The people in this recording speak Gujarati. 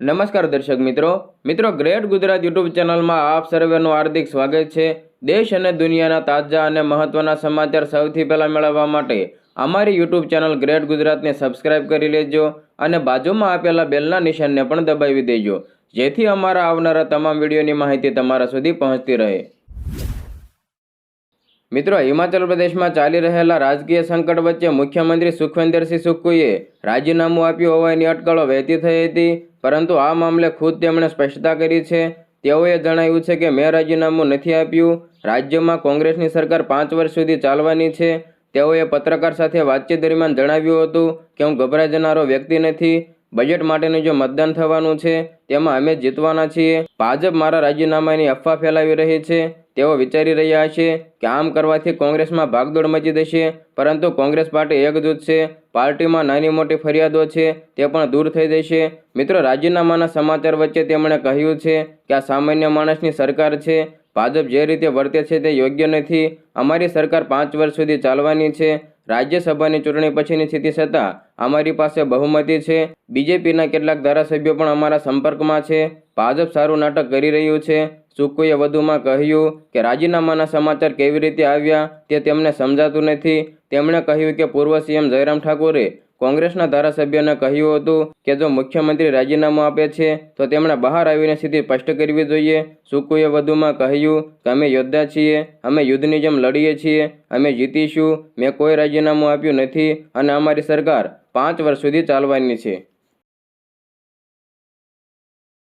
નમસ્કાર દર્શક મિત્રો. મિત્રો, ગ્રેટ ગુજરાત યુટ્યુબ ચેનલમાં આપ સર્વેનું હાર્દિક સ્વાગત છે. દેશ અને દુનિયાના તાજા અને મહત્વના સમાચાર સૌથી પહેલાં મેળવવા માટે અમારી યુટ્યુબ ચેનલ ગ્રેટ ગુજરાતને સબસ્ક્રાઇબ કરી લેજો અને બાજુમાં આપેલા બેલના નિશાનને પણ દબાવી દેજો. જેથી અમારા આવનારા તમામ વિડીયોની માહિતી તમારા સુધી પહોંચતી રહે. મિત્રો, હિમાચલ પ્રદેશમાં ચાલી રહેલા રાજકીય સંકટ વચ્ચે મુખ્યમંત્રી સુખવિન્દરસિંહ સુક્કુએ રાજીનામું આપ્યું હોવાની અટકળો વહેતી થઈ હતી. પરંતુ આ મામલે ખુદ તેમણે સ્પષ્ટતા કરી છે. તેઓએ જણાવ્યું છે કે મેં રાજીનામું નથી આપ્યું. રાજ્યમાં કોંગ્રેસની સરકાર પાંચ વર્ષ સુધી ચાલવાની છે. તેઓએ પત્રકાર સાથે વાતચીત દરમિયાન જણાવ્યું હતું કે હું ગભરાઈ જનારો વ્યક્તિ નથી. બજેટ માટેનું જો મતદાન થવાનું છે, તેમાં અમે જીતવાના છીએ. ભાજપ મારા રાજીનામાની અફવા ફેલાવી રહી છે. તેઓ વિચારી રહ્યા છે કે આમ કરવાથી કોંગ્રેસમાં ભાગદોડ મચી જશે, પરંતુ કોંગ્રેસ પાર્ટી એકજૂથ છે, પાર્ટીમાં નાની મોટી ફરિયાદો છે, તે પણ દૂર થઈ જશે. મિત્રો, રાજીનામાના સમાચાર વચ્ચે તેમણે કહ્યું છે કે આ સામાન્ય માણસની સરકાર છે. ભાજપ જે રીતે વર્તે છે તે યોગ્ય નથી. અમારી સરકાર પાંચ વર્ષ સુધી ચાલવાની છે. રાજ્યસભાની ચૂંટણી પછીની સ્થિતિ છતાં અમારી પાસે બહુમતી છે. બીજેપીના કેટલાક ધારાસભ્યો પણ અમારા સંપર્કમાં છે. ભાજપ સારું નાટક કરી રહ્યું છે. સુક્કુએ વધુમાં કહ્યું કે રાજીનામાના સમાચાર કેવી રીતે આવ્યા તે તેમને સમજાતું નથી. તેમણે કહ્યું કે પૂર્વ સીએમ જયરામ ઠાકુરે કોંગ્રેસના ધારાસભ્યોને કહ્યું હતું કે જો મુખ્યમંત્રી રાજીનામું આપે છે, તો તેમણે બહાર આવીને સ્થિતિ સ્પષ્ટ કરવી જોઈએ. સુકુએ વધુમાં કહ્યું કે અમે યોદ્ધા છીએ, અમે યુદ્ધની જેમ લડીએ છીએ, અમે જીતીશું, મેં કોઈ રાજીનામું આપ્યું નથી અને અમારી સરકાર પાંચ વર્ષ સુધી ચાલવાની છે.